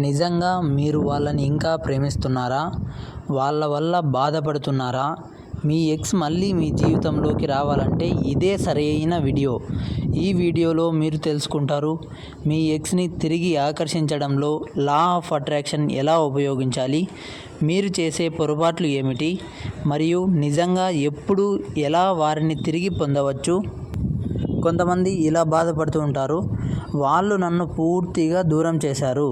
నిజంగా మీరు వాళ్ళని ఇంకా ప్రేమిస్తున్నారా? వాళ్ళ వల్ల బాధపడుతున్నారా? మీ ఎక్స్ మళ్ళీ మీ జీవితంలోకి రావాలంటే ఇదే సరైన వీడియో. ఈ వీడియోలో మీరు తెలుసుకుంటారు మీ ఎక్స్ని తిరిగి ఆకర్షించడంలో లా ఆఫ్ అట్రాక్షన్ ఎలా ఉపయోగించాలి మీరు చేసే పొరపాట్లు ఏమిటి మరియు నిజంగా ఎప్పుడు ఎలా వారిని తిరిగి పొందవచ్చు? కొంతమంది ఇలా బాధపడుతూ ఉంటారు వాళ్ళు నన్ను పూర్తిగా దూరం చేశారు.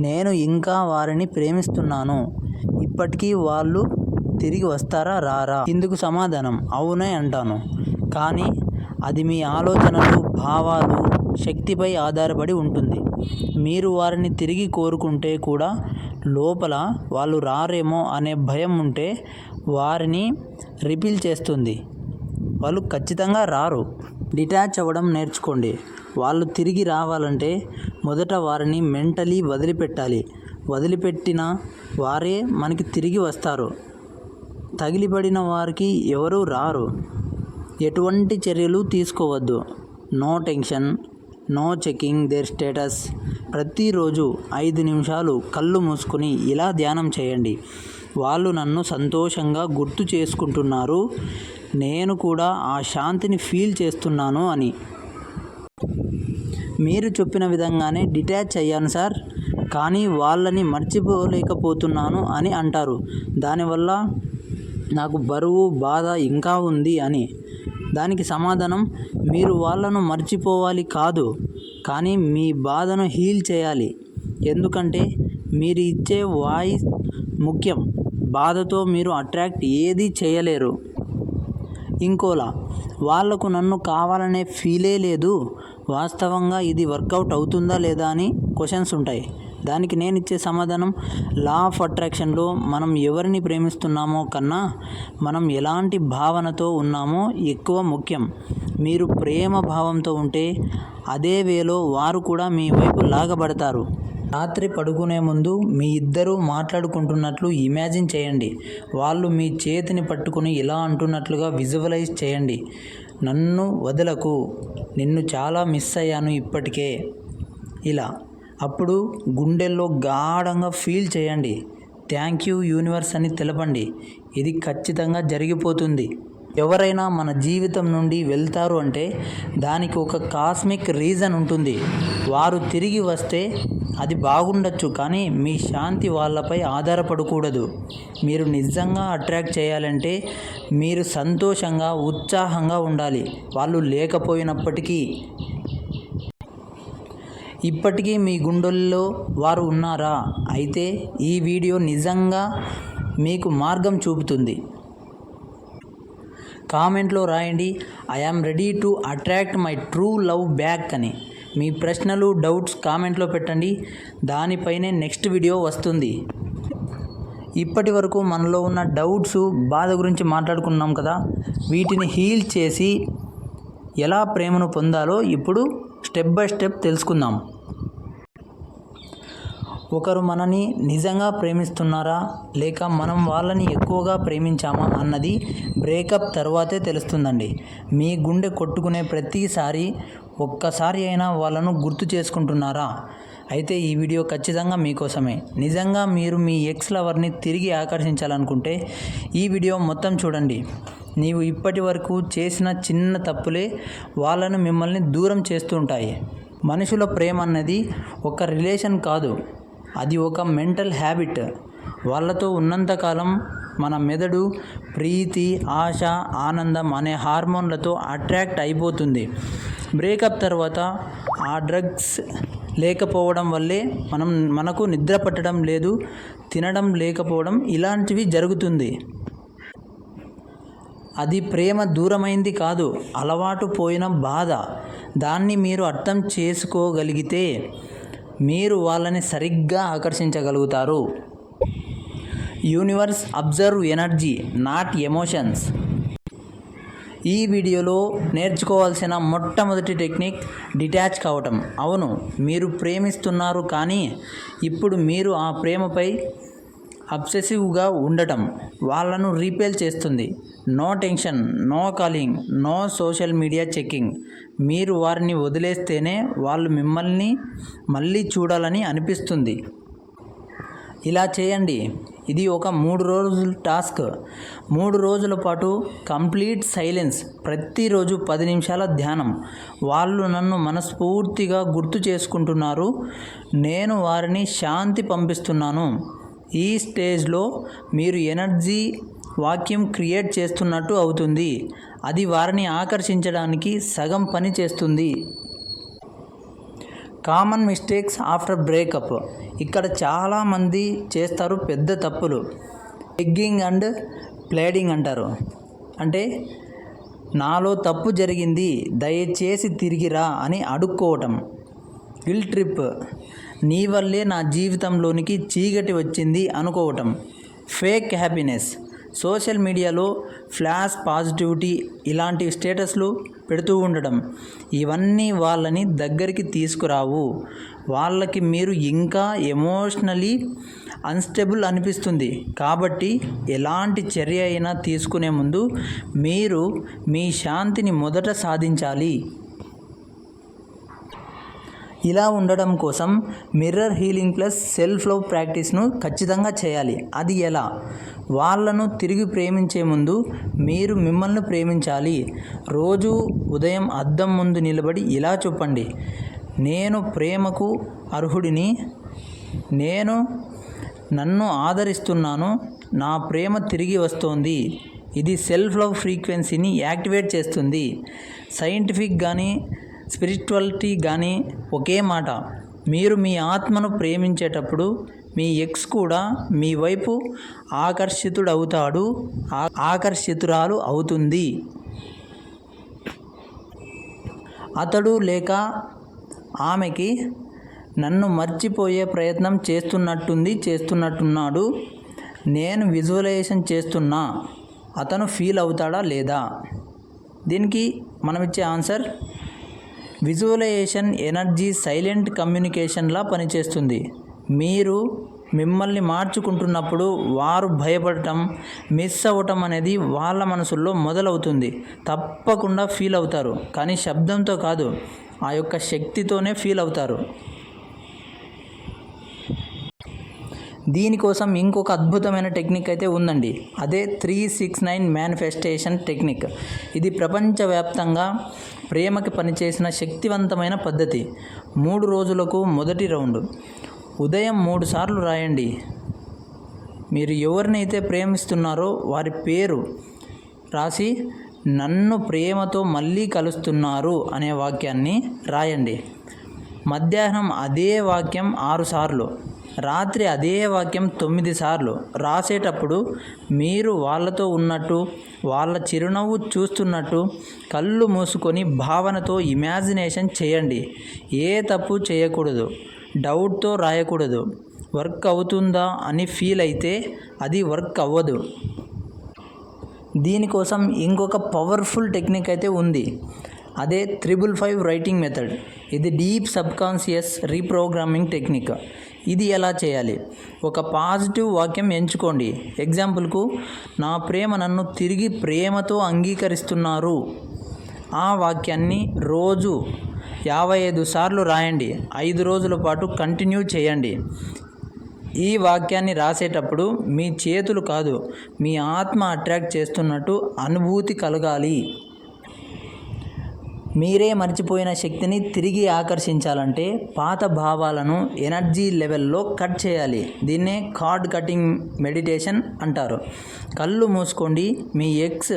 నేను ఇంకా వారిని ప్రేమిస్తున్నాను. ఇప్పటికీ వాళ్ళు తిరిగి వస్తారా? రారా. ఇందుకు సమాధానం. అవునే అంటాను. కానీ అది మీ ఆలోచనలు భావాలు శక్తిపై ఆధారపడి ఉంటుంది. మీరు వారిని తిరిగి కోరుకుంటే కూడా లోపల వాళ్ళు రారేమో అనే భయం ఉంటే వారిని రిపీల్ చేస్తుంది. వాళ్ళు ఖచ్చితంగా రారు. డిటాచ్ అవ్వడం నేర్చుకోండి. వాళ్ళు తిరిగి రావాలంటే మొదట వారిని మెంటలీ వదిలిపెట్టాలి. వదిలిపెట్టిన వారే మనకి తిరిగి వస్తారు. తగిలిపడిన వారికి ఎవరూ రారు. ఎటువంటి చర్యలు తీసుకోవద్దు. No tension no checking their status. ప్రతిరోజు ఐదు నిమిషాలు కళ్ళు మూసుకొని ఇలా ధ్యానం చేయండి. వాళ్ళు నన్ను సంతోషంగా గుర్తు చేసుకుంటున్నారు. నేను కూడా ఆ శాంతిని ఫీల్ చేస్తున్నాను అని. మీరు చెప్పిన విధంగానే డిటాచ్ అయ్యాను సార్. కానీ వాళ్ళని మర్చిపోలేకపోతున్నాను అని అంటారు. దానివల్ల నాకు బరువు బాధ ఇంకా ఉంది అని. దానికి సమాధానం మీరు వాళ్ళను మర్చిపోవాలి కాదు కానీ మీ బాధను హీల్ చేయాలి. ఎందుకంటే మీరు ఇచ్చే వాయిస్ ముఖ్యం. బాధతో మీరు అట్రాక్ట్ ఏది చేయలేరు. ఇంకోలా వాళ్ళకు నన్ను కావాలనే ఫీలే లేదు. వాస్తవంగా ఇది వర్కౌట్ అవుతుందా లేదా అని క్వశ్చన్స్ ఉంటాయి. దానికి నేను ఇచ్చే సమాధానం లా ఆఫ్ అట్రాక్షన్లో మనం ఎవరిని ప్రేమిస్తున్నామో కన్నా మనం ఎలాంటి భావనతో ఉన్నామో ఎక్కువ ముఖ్యం. మీరు ప్రేమ భావంతో ఉంటే అదే వేలో వారు కూడా మీ వైపు లాగబడతారు. రాత్రి పడుకునే ముందు మీ ఇద్దరూ మాట్లాడుకుంటున్నట్లు ఇమాజిన్ చేయండి. వాళ్ళు మీ చేతిని పట్టుకుని ఇలా అంటున్నట్లుగా విజువలైజ్ చేయండి. నన్ను వదలకు నిన్ను చాలా మిస్ అయ్యాను ఇప్పటికే. ఇలా. అప్పుడు గుండెల్లో గాఢంగా ఫీల్ చేయండి. థ్యాంక్ యూ యూనివర్స్ అని తెలపండి. ఇది ఖచ్చితంగా జరిగిపోతుంది. ఎవరైనా మన జీవితం నుండి వెళ్తారు అంటే దానికి ఒక కాస్మిక్ రీజన్ ఉంటుంది. వారు తిరిగి వస్తే అది బాగుండొచ్చు కానీ మీ శాంతి వాళ్ళపై ఆధారపడకూడదు. మీరు నిజంగా అట్రాక్ట్ చేయాలంటే మీరు సంతోషంగా ఉత్సాహంగా ఉండాలి. వాళ్ళు లేకపోయినప్పటికీ. ఇప్పటికీ మీ గుండెల్లో వారు ఉన్నారా? అయితే ఈ వీడియో నిజంగా మీకు మార్గం చూపుతుంది. కామెంట్లో రాయండి. I ready to attract my true love back అని. మీ ప్రశ్నలు డౌట్స్ కామెంట్లో పెట్టండి. దానిపైనే నెక్స్ట్ వీడియో వస్తుంది. ఇప్పటి వరకు మనలో ఉన్న డౌట్స్ బాధ గురించి మాట్లాడుకున్నాం కదా. వీటిని హీల్ చేసి ఎలా ప్రేమను పొందాలో ఇప్పుడు స్టెప్ బై స్టెప్ తెలుసుకుందాం. ఒకరు మనని నిజంగా ప్రేమిస్తున్నారా? లేక మనం వాళ్ళని ఎక్కువగా ప్రేమించామా? అన్నది బ్రేకప్ తర్వాతే తెలుస్తుందండి. మీ గుండె కొట్టుకునే ప్రతిసారి ఒక్కసారి అయినా వాళ్ళను గుర్తు చేసుకుంటున్నారా? అయితే ఈ వీడియో ఖచ్చితంగా మీకోసమే. నిజంగా మీరు మీ ఎక్స్ లవర్ని తిరిగి ఆకర్షించాలనుకుంటే ఈ వీడియో మొత్తం చూడండి. నీవు ఇప్పటి వరకు చేసిన చిన్న తప్పులే వాళ్ళను మిమ్మల్ని దూరం చేస్తుంటాయి మనుషుల ప్రేమ అన్నది ఒక రిలేషన్ కాదు. అది ఒక మెంటల్ హ్యాబిట్. వాళ్ళతో ఉన్నంతకాలం మన మెదడు ప్రీతి ఆశ ఆనందం అనే హార్మోన్లతో అట్రాక్ట్ అయిపోతుంది. బ్రేకప్ తర్వాత ఆ డ్రగ్స్ లేకపోవడం వల్లే మనం మనకు నిద్ర పట్టడం లేదు తినడం లేకపోవడం ఇలాంటివి జరుగుతుంది. అది ప్రేమ దూరమైంది కాదు అలవాటు పోయిన బాధ. దాన్ని మీరు అర్థం చేసుకోగలిగితే మీరు వాళ్ళని సరిగ్గా ఆకర్షించగలుగుతారు. Universe observe energy not emotions. ఈ వీడియోలో నేర్చుకోవాల్సిన మొట్టమొదటి టెక్నిక్ డిటాచ్ కావటం. అవును మీరు ప్రేమిస్తున్నారు కానీ ఇప్పుడు మీరు ఆ ప్రేమపై అబ్సెసివ్గా ఉండటం వాళ్ళను రీపేల్ చేస్తుంది. No tension no calling no social media checking. మీరు వారిని వదిలేస్తేనే వాళ్ళు మిమ్మల్ని మళ్ళీ చూడాలని అనిపిస్తుంది. ఇలా చేయండి. ఇది ఒక మూడు రోజుల టాస్క్. మూడు రోజుల పాటు కంప్లీట్ సైలెన్స్. ప్రతిరోజు పది నిమిషాల ధ్యానం. వాళ్ళు నన్ను మనస్ఫూర్తిగా గుర్తు చేసుకుంటున్నారు. నేను వారిని శాంతి పంపిస్తున్నాను. ఈ స్టేజ్లో మీరు ఎనర్జీ వాక్యం క్రియేట్ చేస్తున్నట్టు అవుతుంది. అది వారిని ఆకర్షించడానికి సగం పని చేస్తుంది. Common mistakes after breakup. ఇక్కడ చాలామంది చేస్తారు పెద్ద తప్పులు. ఎగ్గింగ్ అండ్ ప్లేడింగ్ అంటారు. అంటే నాలో తప్పు జరిగింది దయచేసి తిరిగిరా అని అడుక్కోవటం. గిల్ ట్రిప్. నీ వల్లే నా జీవితంలోనికి చీకటి వచ్చింది అనుకోవటం. Fake happiness. సోషల్ మీడియాలో ఫ్లాష్ పాజిటివిటీ ఇలాంటి స్టేటస్లు పెడుతూ ఉండడం ఇవన్నీ వాళ్ళని దగ్గరికి తీసుకురావు. వాళ్ళకి మీరు ఇంకా ఎమోషనలీ అన్స్టేబుల్ అనిపిస్తుంది. కాబట్టి ఎలాంటి చర్య అయినా తీసుకునే ముందు మీరు మీ శాంతిని మొదట సాధించాలి. ఇలా ఉండడం కోసం mirror healing plus self love ప్రాక్టీస్ను ఖచ్చితంగా చేయాలి. అది ఎలా? వాళ్ళను తిరిగి ప్రేమించే ముందు మీరు మిమ్మల్ని ప్రేమించాలి. రోజు ఉదయం అద్దం ముందు నిలబడి ఇలా చెప్పండి. నేను ప్రేమకు అర్హుడిని నేను నన్ను ఆదరిస్తున్నాను నా ప్రేమ తిరిగి వస్తోంది. ఇది సెల్ఫ్ లవ్ ఫ్రీక్వెన్సీని యాక్టివేట్ చేస్తుంది. సైంటిఫిక్ కానీ స్పిరిచువాలిటీ కానీ ఒకే మాట. మీరు మీ ఆత్మను ప్రేమించేటప్పుడు మీ ఎక్స్ కూడా మీ వైపు ఆకర్షితుడవుతాడు ఆకర్షితురాలు అవుతుంది. అతడు లేక ఆమెకి నన్ను మర్చిపోయే ప్రయత్నం చేస్తున్నట్టుంది చేస్తున్నట్టున్నాడు. నేను విజువలైజేషన్ చేస్తున్నా. అతను ఫీల్ అవుతాడా లేదా? దీనికి మనం ఇచ్చే ఆన్సర్ విజువలైజేషన్ ఎనర్జీ సైలెంట్ కమ్యూనికేషన్లా పనిచేస్తుంది. మీరు మిమ్మల్ని మార్చుకుంటున్నప్పుడు వారు భయపడటం మిస్ అవ్వటం అనేది వాళ్ళ మనసుల్లో మొదలవుతుంది. తప్పకుండా ఫీల్ అవుతారు. కానీ శబ్దంతో కాదు ఆ యొక్క శక్తితోనే ఫీల్ అవుతారు. దీనికోసం ఇంకొక అద్భుతమైన టెక్నిక్ అయితే ఉందండి. అదే three six nine manifestation technique ఇది ప్రపంచవ్యాప్తంగా ప్రేమకి పనిచేసిన శక్తివంతమైన పద్ధతి. మూడు రోజులకు మొదటి రౌండ్. ఉదయం మూడు సార్లు రాయండి. మీరు ఎవరినైతే ప్రేమిస్తున్నారో వారి పేరు రాసి నన్ను ప్రేమతో మళ్ళీ కలుస్తున్నారు అనే వాక్యాన్ని రాయండి. మధ్యాహ్నం అదే వాక్యం ఆరు సార్లు. రాత్రి అదే వాక్యం తొమ్మిది సార్లు రాసేటప్పుడు మీరు వాళ్ళతో ఉన్నట్టు వాళ్ళ చిరునవ్వు చూస్తున్నట్టు కళ్ళు మూసుకొని భావనతో ఇమాజినేషన్ చేయండి. ఏ తప్పు చేయకూడదు డౌట్తో రాయకూడదు. వర్క్ అవుతుందా అని ఫీల్ అయితే అది వర్క్ అవ్వదు. దీనికోసం ఇంకొక పవర్ఫుల్ టెక్నిక్ అయితే ఉంది. అదే త్రిబుల్ ఫైవ్ రైటింగ్ మెథడ్ ఇది డీప్ సబ్కాన్షియస్ రీప్రోగ్రామింగ్ టెక్నిక్ ఇది ఎలా చేయాలి? ఒక పాజిటివ్ వాక్యం ఎంచుకోండి. ఎగ్జాంపుల్కు నా ప్రేమ నన్ను తిరిగి ప్రేమతో అంగీకరిస్తున్నారు. ఆ వాక్యాన్ని రోజు యాభై ఐదు సార్లు రాయండి. ఐదు రోజుల పాటు కంటిన్యూ చేయండి. ఈ వాక్యాన్ని రాసేటప్పుడు మీ చేతులు కాదు మీ ఆత్మ అట్రాక్ట్ చేస్తున్నట్టు అనుభూతి కలగాలి. మీరే మర్చిపోయిన శక్తిని తిరిగి ఆకర్షించాలంటే పాత భావాలను ఎనర్జీ లెవెల్లో కట్ చేయాలి. దీన్నే కార్డ్ కటింగ్ మెడిటేషన్ అంటారు. కళ్ళు మూసుకోండి. మీ ఎక్స్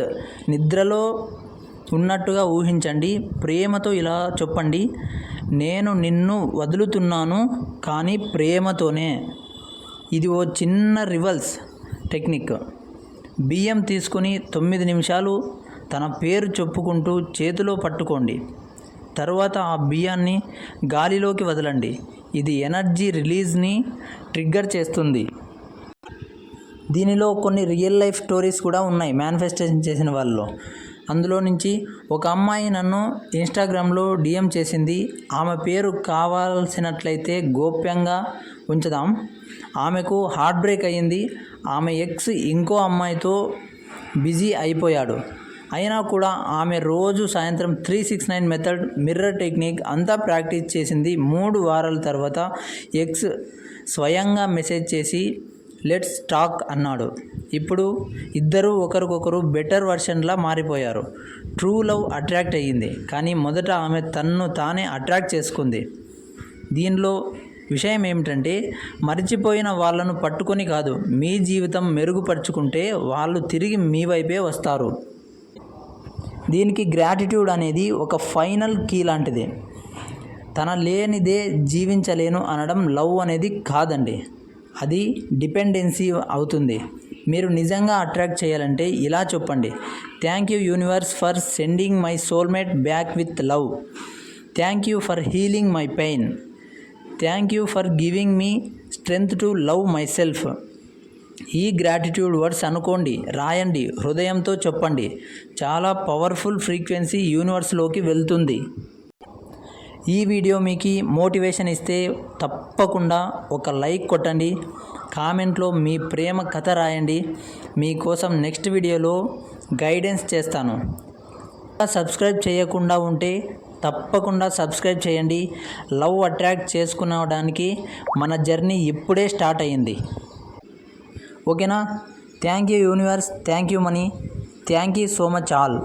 నిద్రలో ఉన్నట్టుగా ఊహించండి. ప్రేమతో ఇలా చెప్పండి. నేను నిన్ను వదులుతున్నాను కానీ ప్రేమతోనే. ఇది ఓ చిన్న రివల్స్ టెక్నిక్. బియ్యం తీసుకొని తొమ్మిది నిమిషాలు తన పేరు చెప్పుకుంటూ చేతిలో పట్టుకోండి. తర్వాత ఆ బియ్యాన్ని గాలిలోకి వదలండి. ఇది ఎనర్జీ రిలీజ్ని ట్రిగ్గర్ చేస్తుంది. దీనిలో కొన్ని రియల్ లైఫ్ స్టోరీస్ కూడా ఉన్నాయి మేనిఫెస్టేషన్ చేసిన వాళ్ళలో. అందులో నుంచి ఒక అమ్మాయి నన్ను ఇన్స్టాగ్రామ్లో డిఎం చేసింది. ఆమె పేరు కావాల్సినట్లయితే గోప్యంగా ఉంచుదాం. ఆమెకు హార్ట్ బ్రేక్ అయ్యింది. ఆమె ఎక్స్ ఇంకో అమ్మాయితో బిజీ అయిపోయాడు. అయినా కూడా ఆమె రోజు సాయంత్రం three six nine method mirror technique అంతా ప్రాక్టీస్ చేసింది మూడు వారాల తర్వాత ఎక్స్ స్వయంగా మెసేజ్ చేసి లెట్స్ టాక్ అన్నాడు. ఇప్పుడు ఇద్దరు ఒకరికొకరు బెటర్ వర్షన్లా మారిపోయారు. ట్రూ లవ్ అట్రాక్ట్ అయ్యింది. కానీ మొదట ఆమె తన్ను తానే అట్రాక్ట్ చేసుకుంది. దీనిలో విషయం ఏమిటంటే మర్చిపోయిన వాళ్ళను పట్టుకొని కాదు మీ జీవితం మెరుగుపరుచుకుంటే వాళ్ళు తిరిగి మీ వైపే వస్తారు. దీనికి గ్రాటిట్యూడ్ అనేది ఒక ఫైనల్ కీ లాంటిది. తన లేనిదే జీవించలేను అనడం లవ్ అనేది కాదండి. అది డిపెండెన్సీ అవుతుంది. మీరు నిజంగా అట్రాక్ట్ చేయాలంటే ఇలా చెప్పండి. Thank you universe for sending my soulmate back with love thank you for healing my pain thank you for giving me strength to love myself ఈ గ్రాటిట్యూడ్ వర్డ్స్ అనుకోండి రాయండి హృదయంతో చెప్పండి. చాలా పవర్ఫుల్ ఫ్రీక్వెన్సీ యూనివర్స్లోకి వెళ్తుంది. ఈ వీడియో మీకు మోటివేషన్ ఇస్తే తప్పకుండా ఒక లైక్ కొట్టండి. కామెంట్లో మీ ప్రేమ కథ రాయండి. మీకోసం నెక్స్ట్ వీడియోలో గైడెన్స్ చేస్తాను. సబ్స్క్రైబ్ చేయకుండా ఉంటే తప్పకుండా సబ్స్క్రైబ్ చేయండి. లవ్ అట్రాక్ట్ చేసుకునడానికి మన జర్నీ ఇప్పుడే స్టార్ట్ అయ్యింది. ఓకేనా thank you universe thank you money thank you so much all